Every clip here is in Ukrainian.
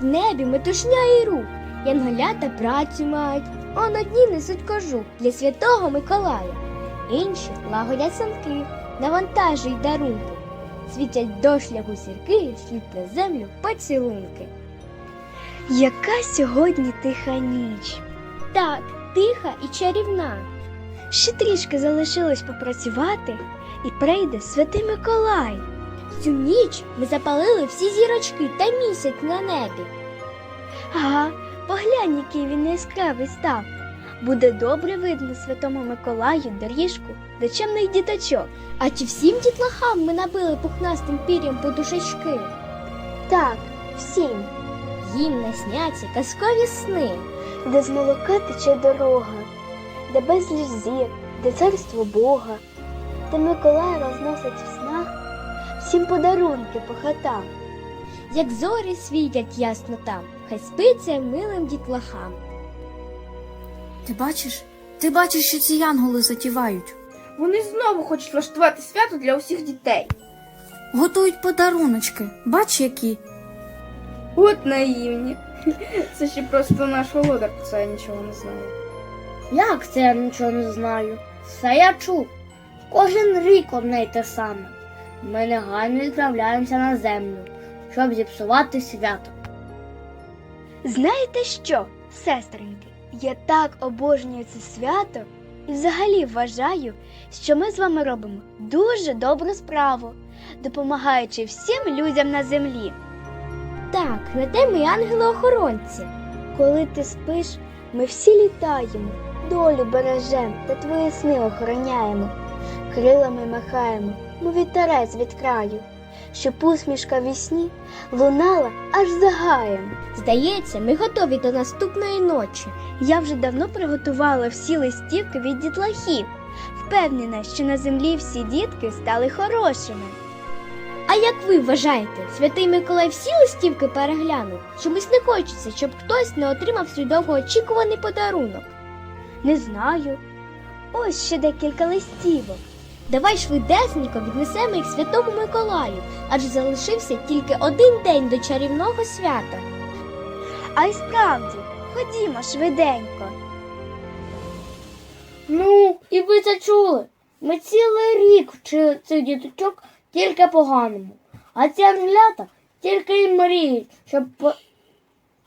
В небі метушня і рух, янголята працю мають, он одні несуть кожух для святого Миколая, інші лагодять санки, навантажують дарунки, світять до шляху сірки, слід на землю поцілунки. Яка сьогодні тиха ніч? Так, тиха і чарівна. Ще трішки залишилось попрацювати, і прийде святий Миколай. Цю ніч ми запалили всі зірочки та місяць на небі. Ага, поглянь, який він яскравий став. Буде добре видно святому Миколаю доріжку до чемних діточок. А чи всім дітлахам ми набили пухнастим пір'ям подушечки? Так, всім. Їм насняться казкові сни, де з молока тече дорога, де безліч зір, де царство Бога, де Миколай розносить в снах всім подарунки по хатам. Як зорі світять ясно там, хай спиться милим дітлахам. Ти бачиш? Ти бачиш, що ці янголи затівають. Вони знову хочуть влаштувати свято для усіх дітей. Готують подаруночки. Бач, які. От наївні. Це ще просто наш володар про це нічого не знає. Як це я нічого не знаю? Все я чув. Кожен рік одне й те саме. Ми негайно відправляємося на землю, щоб зіпсувати свято. Знаєте що, сестреньки, я так обожнюю це свято і взагалі вважаю, що ми з вами робимо дуже добру справу, допомагаючи всім людям на землі. Так, на те ми ангели-охоронці. Коли ти спиш, ми всі літаємо, долю бережем та твої сни охороняємо, крилами махаємо, мов вітерець від краю, щоб усмішка вісні лунала аж за гаєм. Здається, ми готові до наступної ночі. Я вже давно приготувала всі листівки від дітлахів. Впевнена, що на землі всі дітки стали хорошими. А як ви вважаєте, святий Миколай всі листівки переглянув? Чомусь не хочеться, щоб хтось не отримав свій довгоочікуваний подарунок. Не знаю. Ось ще декілька листівок. Давай швидесенько віднесемо їх святому Миколаю, адже залишився тільки один день до чарівного свята. А й справді, ходімо швиденько. Ну, і ви це чули. Ми цілий рік вчили цих діточок тільки поганому. А ці ангелята тільки й мріють, щоб по-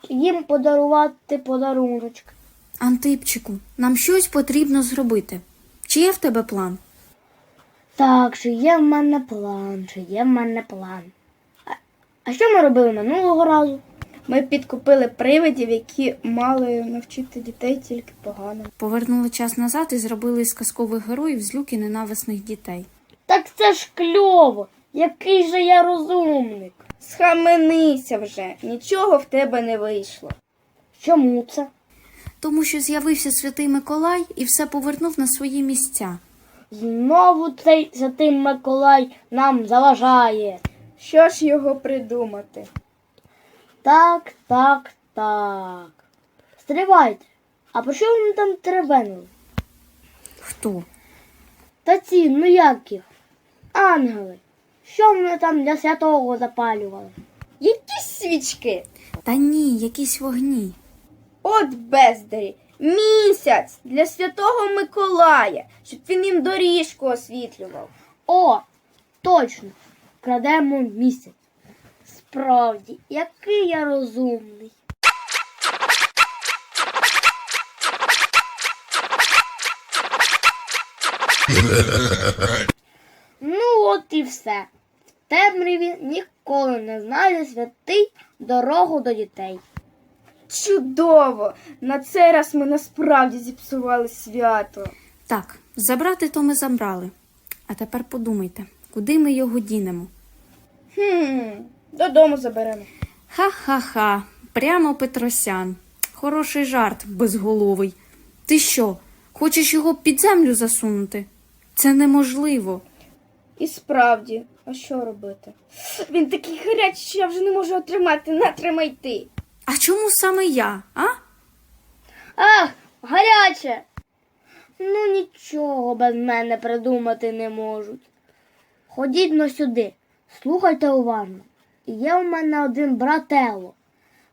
їм подарувати подаруночки. Антипчику, нам щось потрібно зробити. Чи є в тебе план? Так, чи є в мене план, чи є в мене план. А, а що ми робили минулого разу? Ми підкупили привидів, які мали навчити дітей тільки погано. Повернули час назад і зробили з казкових героїв злюки ненависних дітей. Так це ж кльово! Який же я розумник. Схаменися вже, нічого в тебе не вийшло. Чому це? Тому що з'явився святий Миколай і все повернув на свої місця. Знову цей святий Миколай нам заважає. Що ж його придумати? Так, так, так. Стривайте. А про що вони там теревенили? Хто? Та ці, ну як їх? Ангели. Що вони там для святого запалювали? Якісь свічки. Та ні, якісь вогні. От бездарі. Місяць для святого Миколая, щоб він їм доріжку освітлював. О, точно. Крадемо місяць. Справді, який я розумний. ну, от і все. В темряві ніколи не знайде святий дорогу до дітей. Чудово! На цей раз ми насправді зіпсували свято. Так, забрати то ми забрали. А тепер подумайте, куди ми його дінемо? Хм, додому заберемо. Ха-ха-ха, прямо Петросян. Хороший жарт, безголовий. Ти що, хочеш його під землю засунути? Це неможливо. І справді, а що робити? Він такий гарячий, що я вже не можу отримати. Натримай ти. А чому саме я, а? Ах, гаряче. Ну нічого без мене придумати не можуть. Ходіть но сюди, слухайте уважно. Є в мене один братело.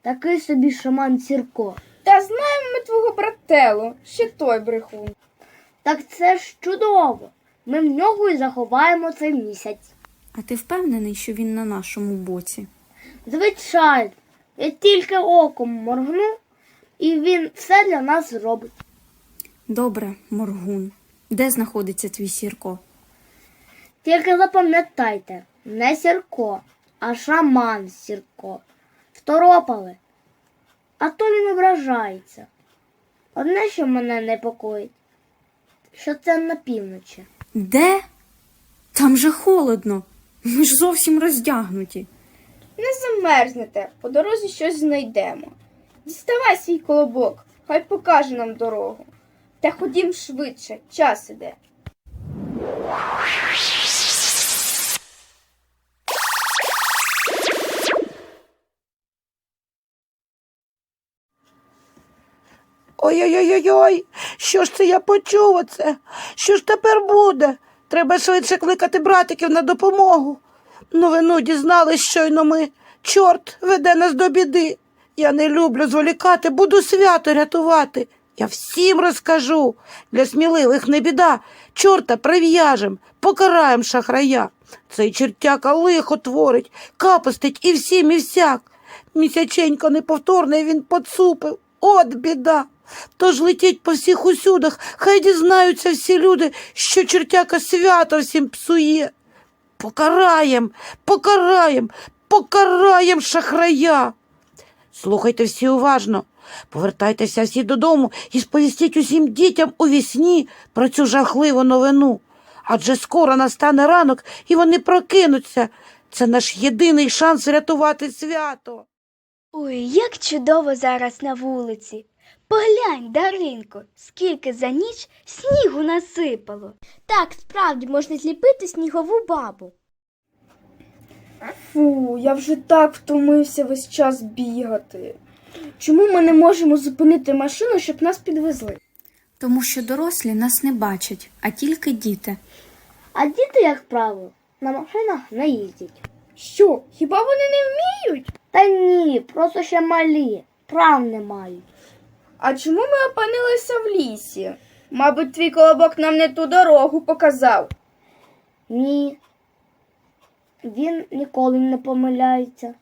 такий собі шаман Сірко. Та знаємо ми твого брателу, ще той брехун. Так це ж чудово. Ми в нього і заховаємо цей місяць. А ти впевнений, що він на нашому боці? Звичайно, я тільки оком моргну, і він все для нас зробить. Добре, моргун. Де знаходиться твій сірко? Тільки запам'ятайте, не Сірко, а шаман Сірко. Второпали. А то він ображається. Одне, що мене непокоїть, що це на півночі. Де? Там же холодно. Ми ж зовсім роздягнуті. Не замерзнете, по дорозі щось знайдемо. Діставай свій колобок, хай покаже нам дорогу. Та ходім швидше, час іде. Ой-ой-ой-ой, що ж це я почув оце? Що ж тепер буде? Треба швидше кликати братиків на допомогу. Новину дізнались щойно ми. Чорт веде нас до біди. Я не люблю зволікати, буду свято рятувати. Я всім розкажу. Для сміливих не біда. Чорта прив'яжем, покараєм шахрая. Цей чертяка лихо творить, капостить і всім, і всяк. Місяченько неповторний він поцупив. От біда. Тож летіть по всіх усюдах, хай дізнаються всі люди, що чертяка свято всім псує. Покараєм, покараєм, покараєм шахрая. Слухайте всі уважно. Повертайтеся всі додому і сповістіть усім дітям у вісні про цю жахливу новину. Адже скоро настане ранок, і вони прокинуться. Це наш єдиний шанс врятувати свято. Ой, як чудово зараз на вулиці. Поглянь, Даринко, скільки за ніч снігу насипало. Так, справді можна зліпити снігову бабу. Фу, я вже так втомився весь час бігати. Чому ми не можемо зупинити машину, щоб нас підвезли? Тому що дорослі нас не бачать, а тільки діти. А діти, як правило, на машинах не їздять. Що, хіба вони не вміють? Та ні, просто ще малі, прав не мають. А чому ми опинилися в лісі? Мабуть, твій колобок нам не ту дорогу показав. Ні. Він ніколи не помиляється.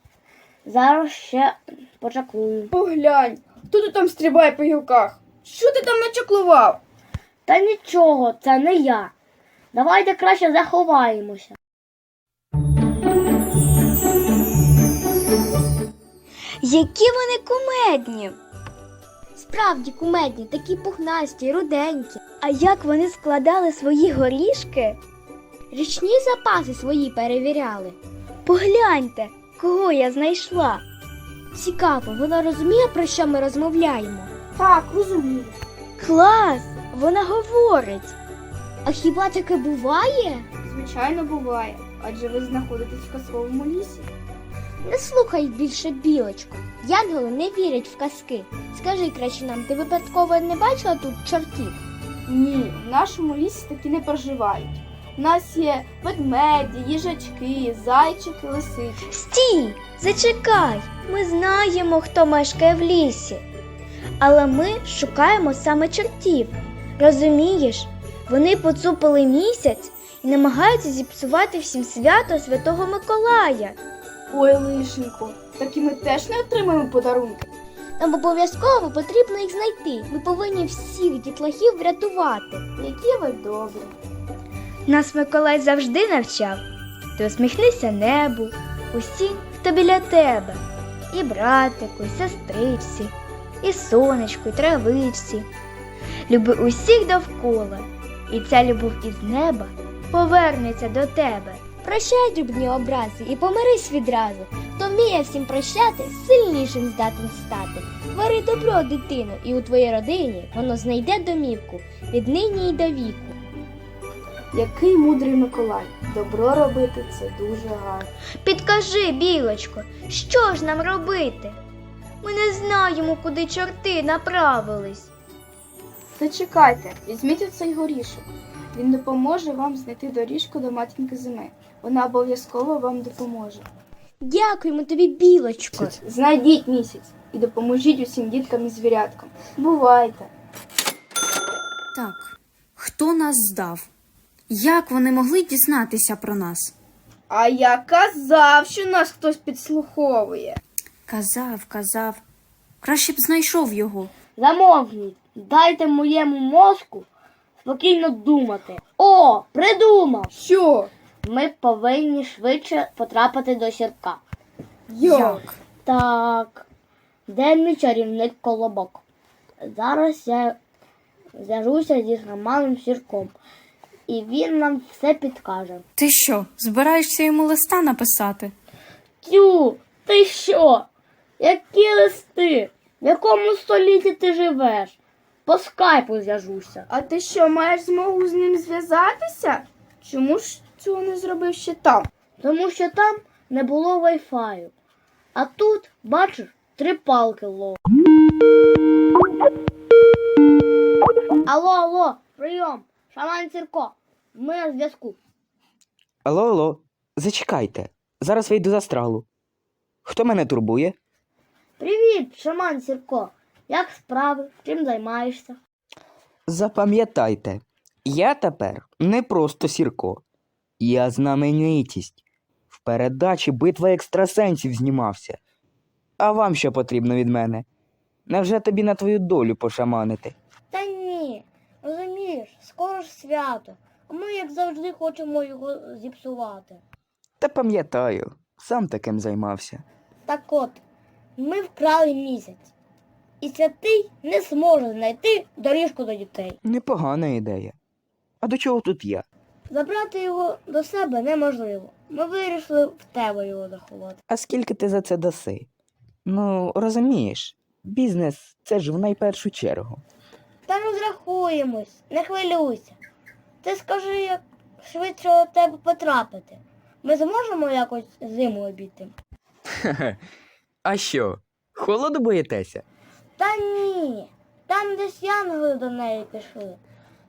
Зараз ще почаклую. Поглянь, хто тут там стрибає по гілках? Що ти там начаклував? Та нічого, це не я. Давайте краще заховаємося. Які вони кумедні. Справді кумедні, такі пухнасті, руденькі. А як вони складали свої горішки? Річні запаси свої перевіряли. Погляньте, кого я знайшла. Цікаво, вона розуміє, про що ми розмовляємо. Так, розумію. Клас! Вона говорить. А хіба таке буває? Звичайно, буває, адже ви знаходитесь в казковому лісі. Не слухай більше білочку. Янголи не вірять в казки. Скажи краще нам, ти випадково не бачила тут чортів? Ні, в нашому лісі такі не проживають. У нас є ведмеді, їжачки, зайчики, лисички. Стій, зачекай. Ми знаємо, хто мешкає в лісі. Але ми шукаємо саме чортів. Розумієш, вони поцупили місяць і намагаються зіпсувати всім свято Святого Миколая. Ой, лишенько, так і ми теж не отримаємо подарунки. Нам обов'язково потрібно їх знайти. Ми повинні всіх дітлахів врятувати. Які ви добрі. Нас Миколай завжди навчав. Ти усміхнися небу, усі, хто біля тебе, і братику, і сестричці, і сонечку, і травичці. Люби усіх довкола, і ця любов із неба повернеться до тебе. Прощай, дрібні образи, і помирись відразу. Хто вміє всім прощати, сильнішим здатен стати. Твори добро, дитину, і у твоїй родині воно знайде домівку віднині й до віку. Який мудрий Миколай. Добро робити це дуже гарно. Підкажи, білочко, що ж нам робити? Ми не знаємо, куди чорти направились. Зачекайте, візьміть оцей горішок. Він допоможе вам знайти доріжку до матінки зими. Вона обов'язково вам допоможе. Дякуємо тобі, білочко. Знайдіть місяць. і допоможіть усім діткам і звіряткам. Бувайте! Так, хто нас здав? Як вони могли дізнатися про нас? А я казав, що нас хтось підслуховує. Казав, казав. Краще б знайшов його. Замовкніть, дайте моєму мозку спокійно думати. О, придумав! Що? Ми повинні швидше потрапити до сірка. Як? Так, де мій чарівник колобок? Зараз я зв'яжуся зі шаманом сірком, і він нам все підкаже. Ти що, збираєшся йому листа написати? Тю, ти що? Які листи? В якому столітті ти живеш? По скайпу зв'яжуся. А ти що, маєш змогу з ним зв'язатися? Чому ж цього не зробив ще там? Тому що там не було вайфаю. А тут, бачиш, три палки ло. Алло, алло, прийом, шаман Сірко. Ми на зв'язку. Алло, алло, зачекайте. Зараз вийду з астралу. Хто мене турбує? Привіт, шаман Сірко. Як справи? Чим займаєшся? Запам'ятайте, я тепер не просто сірко. Я знаменитість. В передачі битва екстрасенсів знімався. А вам що потрібно від мене? Невже тобі на твою долю пошаманити? Та ні, розумієш, скоро ж свято. А ми, як завжди, хочемо його зіпсувати. Та пам'ятаю, сам таким займався. Так от, ми вкрали місяць. І святий не зможе знайти доріжку до дітей. Непогана ідея. А до чого тут я? Забрати його до себе неможливо. Ми вирішили в тебе його заховати. А скільки ти за це даси? Ну, розумієш, бізнес це ж в найпершу чергу. Та розрахуємось, не хвилюйся. Ти скажи, як швидше до тебе потрапити. Ми зможемо якось зиму обійти? А що? Холоду боїтеся? Та ні, там десь янголи до неї пішли.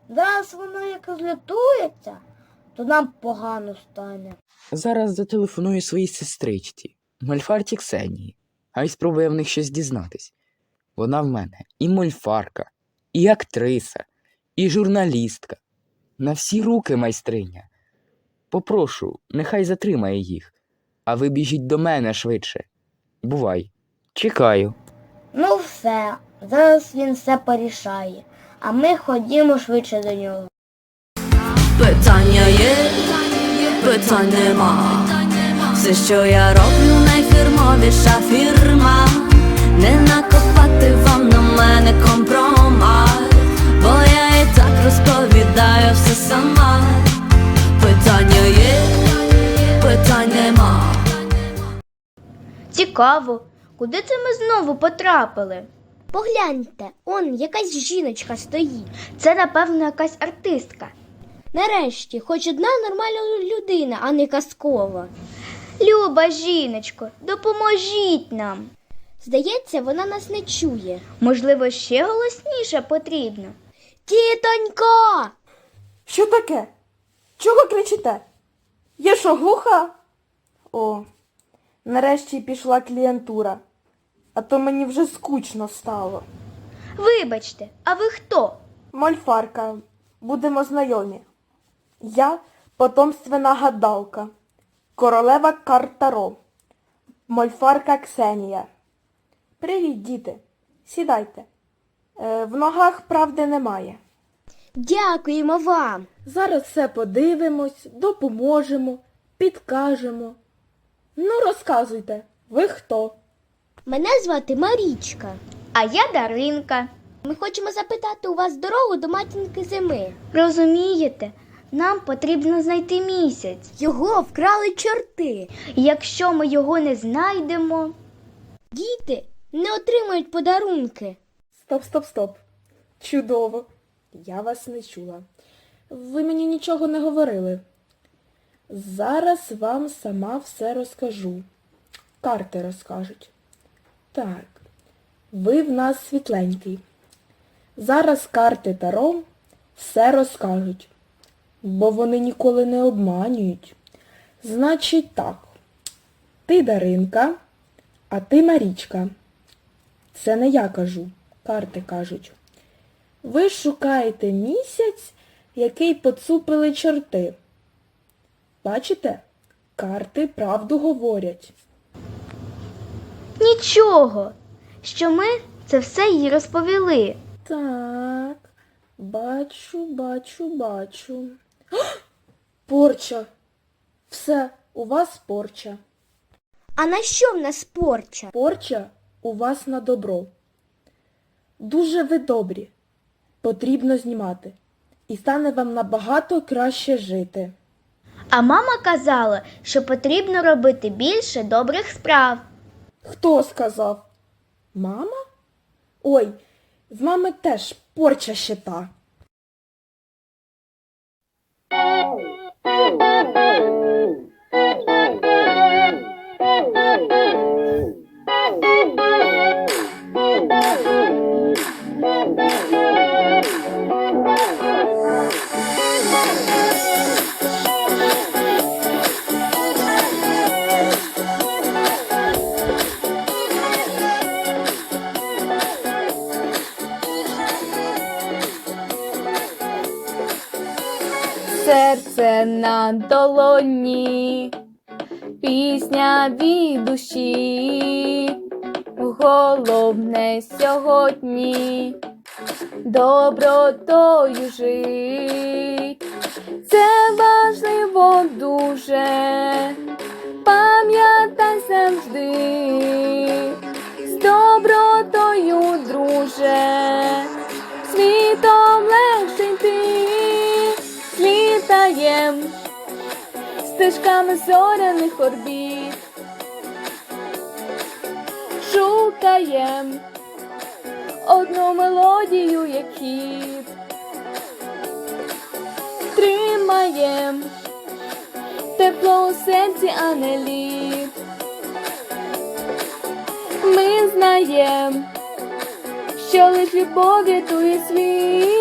Зараз вона як розлютується, то нам погано стане. Зараз зателефоную своїй сестричці, Мольфарті Ксенії, а й спробує в них щось дізнатись. Вона в мене і мольфарка, і актриса, і журналістка. На всі руки майстриня. Попрошу, нехай затримає їх, а ви біжіть до мене швидше. Бувай. Чекаю. Ну все, зараз він все порішає, а ми ходімо швидше до нього. Питання є, питань нема. Все, що я роблю, найфірмовіша фірма. Не накопати вам на мене компромат, бо я і так розповідаю все сама. Питання є, питань нема. Цікаво, куди це ми знову потрапили? Погляньте, он якась жіночка стоїть. Це, напевно, якась артистка. Нарешті, хоч одна нормальна людина, а не казкова. Люба жіночко, допоможіть нам. Здається, вона нас не чує. Можливо, ще голосніше потрібно. Тітонько! Що таке? Чого кричите? Я що, глуха? О, нарешті пішла клієнтура, а то мені вже скучно стало. Вибачте, а ви хто? Мольфарка, будемо знайомі. Я потомственна гадалка, королева Картаро, мольфарка Ксенія. Привіт, діти. Сідайте. Е, в ногах правди немає. Дякуємо вам. Зараз все подивимось, допоможемо, підкажемо. Ну, розказуйте, ви хто? Мене звати Марічка. А я Даринка. Ми хочемо запитати у вас дорогу до матінки зими. Розумієте, нам потрібно знайти місяць. Його вкрали чорти. Якщо ми його не знайдемо. Діти не отримають подарунки. Стоп, стоп, стоп. Чудово. Я вас не чула. Ви мені нічого не говорили. Зараз вам сама все розкажу. Карти розкажуть. Так, ви в нас світленький. Зараз карти Таро все розкажуть, бо вони ніколи не обманюють. Значить так, ти Даринка, а ти Марічка. Це не я кажу, карти кажуть. Ви шукаєте місяць, який поцупили чорти. Бачите, карти правду говорять. Нічого, що ми це все їй розповіли. Так, бачу, бачу, бачу. Ах! Порча. Все, у вас порча. А на що в нас порча? Порча у вас на добро. Дуже ви добрі. Потрібно знімати. І стане вам набагато краще жити. А мама казала, що потрібно робити більше добрих справ. Хто сказав? Мама? Ой, в мами теж порча ще та. Серце на долоні, пісня від душі, головне сьогодні добротою жить. Це важливо дуже, пам'ятай завжди, з добротою, друже, світом легше йти, літаєм стежками зоряних орбіт, шукаєм одну мелодію, як хід, тримаєм тепло у серці, а не лід. Ми знаєм, що лиш любов рятує світ.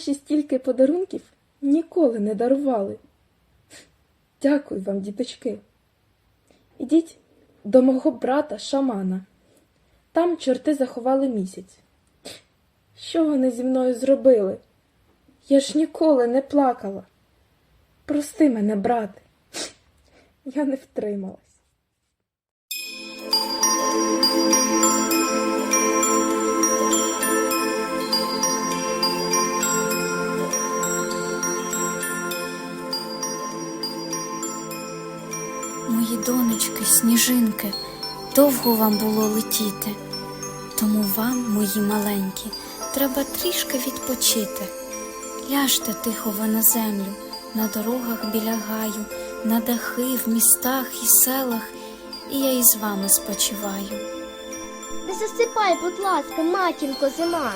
Мені ще стільки подарунків ніколи не дарували. Дякую вам, діточки. Ідіть до мого брата шамана. Там чорти заховали місяць. Що вони зі мною зробили? Я ж ніколи не плакала. Прости мене, брате. Я не втрималась. Донечки, сніжинки, довго вам було летіти. Тому вам, мої маленькі, треба трішки відпочити. Ляжте тихо ви на землю, на дорогах біля гаю, на дахи в містах і селах, і я із вами спочиваю. Не засипай, будь ласка, матінко зима.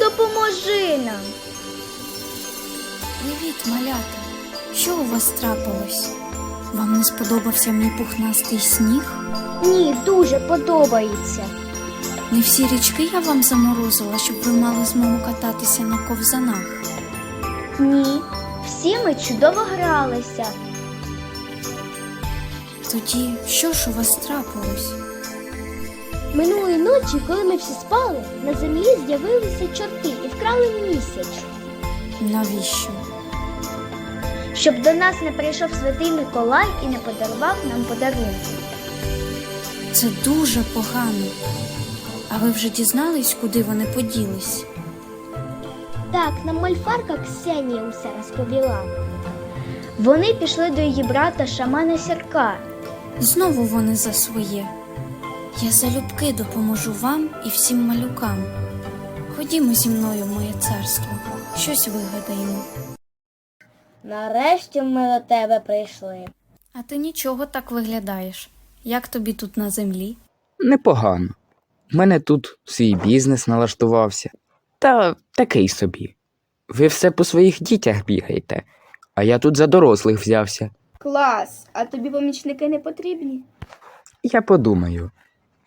Допоможи нам. Привіт, малята! Що у вас трапилось? Вам не сподобався мій пухнастий сніг? Ні, дуже подобається. Не всі річки я вам заморозила, щоб ви мали змогу кататися на ковзанах. Ні. Всі ми чудово гралися. Тоді що ж у вас трапилось? Минулої ночі, коли ми всі спали, на землі з'явилися чорти і вкрали місяць. Навіщо? Щоб до нас не прийшов святий Миколай і не подарував нам подарунки. Це дуже погано. А ви вже дізнались, куди вони поділись? Так, нам мальфарка Ксенія усе розповіла. Вони пішли до її брата шамана Сірка. Знову вони за своє. Я залюбки допоможу вам і всім малюкам. Ходімо зі мною в моє царство, щось вигадаємо. Нарешті ми до тебе прийшли. А ти нічого так виглядаєш. Як тобі тут на землі? Непогано. У мене тут свій бізнес налаштувався. Та такий собі. Ви все по своїх дітях бігаєте, а я тут за дорослих взявся. Клас, а тобі помічники не потрібні? Я подумаю.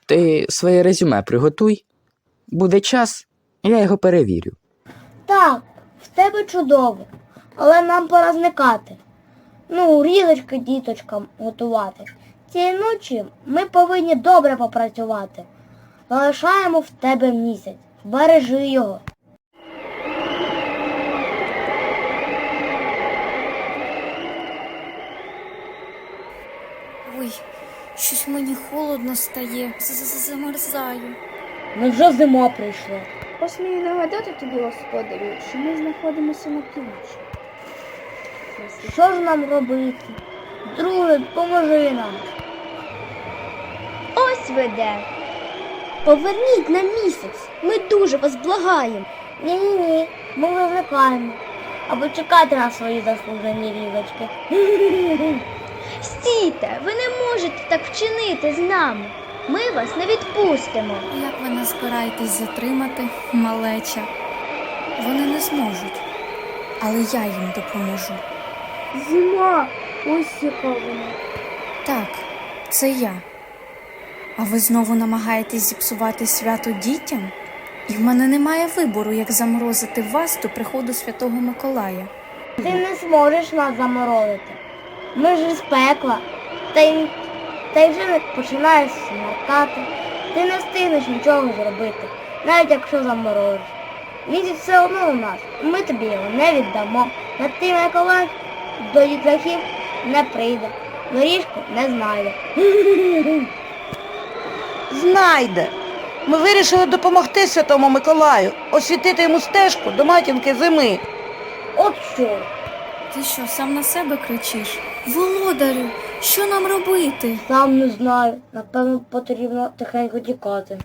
Ти своє резюме приготуй. Буде час, я його перевірю. Так, в тебе чудово, але нам пора зникати. Ну, різочки діточкам готувати. Цієї ночі ми повинні добре попрацювати. Залишаємо в тебе місяць. Бережи його. Ой, щось мені холодно стає, з- замерзаю. Ну вже зима прийшла. Посмію нагадати тобі, господарю, що ми знаходимося на півночі. Що ж нам робити? Друже, поможи нам. Ось ви де. Поверніть на місяць. Ми дуже вас благаємо. Ні-ні-ні, ми вже зникаємо. Або чекайте на свої заслужені різочки. Стійте, ви не можете так вчинити з нами. Ми вас не відпустимо. Як ви нас збираєтесь затримати, малеча? Вони не зможуть, але я їм допоможу. Зима! Ось яка вона. Так, це я. А ви знову намагаєтесь зіпсувати свято дітям? І в мене немає вибору, як заморозити вас до приходу Святого Миколая. Ти не зможеш нас заморозити. Ми ж з пекла. Та й, та й вже не починаєш смеркати. Ти не встигнеш нічого зробити, навіть якщо заморозиш. Місяць все одно у нас, і ми тобі його не віддамо. На ти Миколай до дітлахів не прийде, доріжку не знайде. Знайде. Ми вирішили допомогти Святому Миколаю, освітити йому стежку до матінки зими. От що. Ти що, сам на себе кричиш? Володарю, що нам робити? Сам не знаю. Напевно, потрібно тихенько тікати.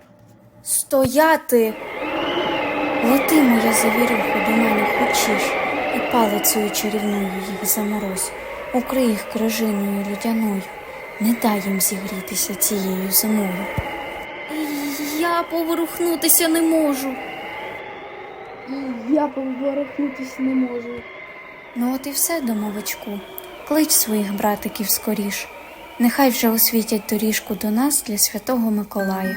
Стояти! Лети, моя завірюха, до мене хочеш, палицею чарівною їх заморозь, укрий їх крижиною льодяною, не дай їм зігрітися цією зимою. Я поворухнутися не можу. Я поворухнутись не можу. Ну от і все, домовичку. Клич своїх братиків скоріш. Нехай вже освітять доріжку до нас для святого Миколая.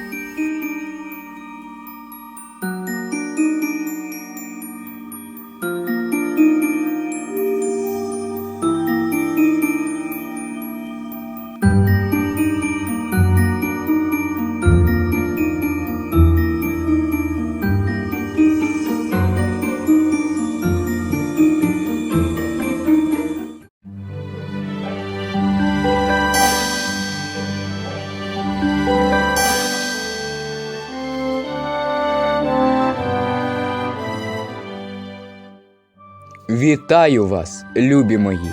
Вітаю вас, любі мої.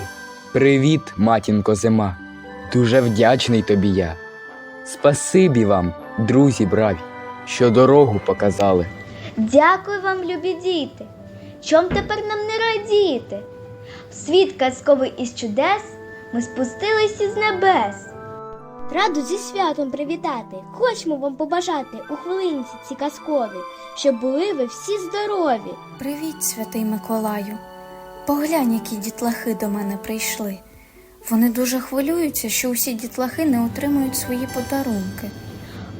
Привіт, матінко зима. Дуже вдячний тобі я. Спасибі вам, друзі браві, що дорогу показали. Дякую вам, любі діти. Чом тепер нам не радіти? В світ казковий із чудес ми спустились із небес. Раду зі святом привітати, хочемо вам побажати у хвилинці ці казкові, щоб були ви всі здорові. Привіт, святий Миколаю. Поглянь, які дітлахи до мене прийшли. Вони дуже хвилюються, що усі дітлахи не отримують свої подарунки.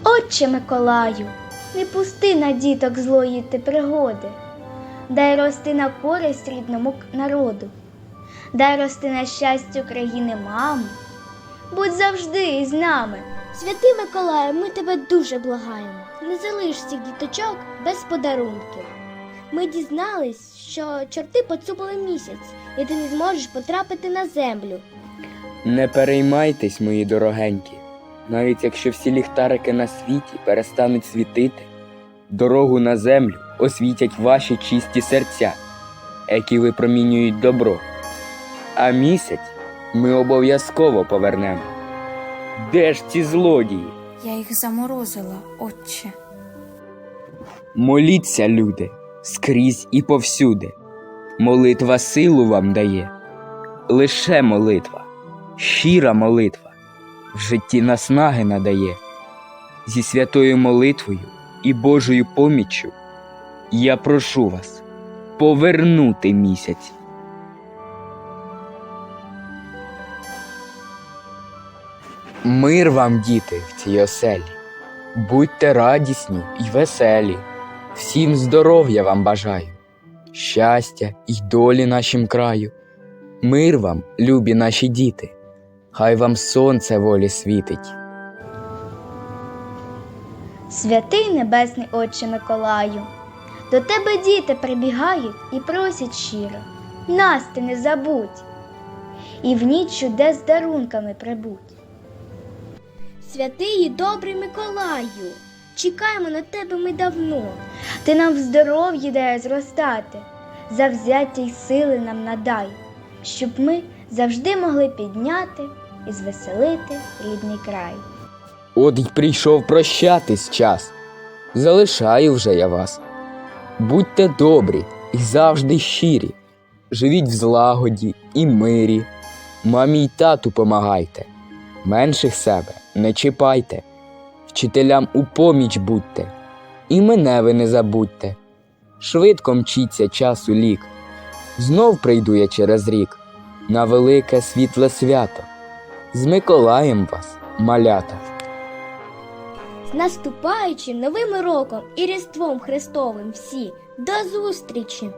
Отче Миколаю, не пусти на діток злої ти пригоди, дай рости на користь рідному народу, дай рости на щастя країни мами, будь завжди із нами. Святий Миколаю, ми тебе дуже благаємо. Не залиш цих діточок без подарунків. Ми дізнались, що чорти поцупили місяць, і ти не зможеш потрапити на землю. Не переймайтесь, мої дорогенькі, навіть якщо всі ліхтарики на світі перестануть світити, дорогу на землю освітять ваші чисті серця, які випромінюють добро. А місяць ми обов'язково повернемо. Де ж ці злодії? Я їх заморозила, отче. Моліться, люди, скрізь і повсюди. Молитва силу вам дає. Лише молитва, щира молитва в житті наснаги надає. Зі святою молитвою і Божою поміччю я прошу вас повернути місяць. Мир вам, діти, в цій оселі. Будьте радісні й веселі. Всім здоров'я вам бажаю, щастя й долі нашим краю. Мир вам, любі наші діти. Хай вам сонце волі світить. Святий Небесний Отче Миколаю, до тебе діти прибігають і просять щиро, нас ти не забудь, і в ніч чудес з дарунками прибудь. Святий і добрий Миколаю, чекаємо на тебе ми давно. Ти нам в здоров'ї дай зростати, завзяття й сили нам надай, щоб ми завжди могли підняти і звеселити рідний край. От й прийшов прощатись час. Залишаю вже я вас. Будьте добрі і завжди щирі. Живіть в злагоді і мирі. Мамі й тату помагайте. Менших себе не чіпайте. Вчителям у поміч будьте. І мене ви не забудьте. Швидко мчиться часу лік. Знов прийду я через рік на велике світле свято. З Миколаєм вас, малята. З наступаючим новим роком і Різдвом Христовим всі до зустрічі!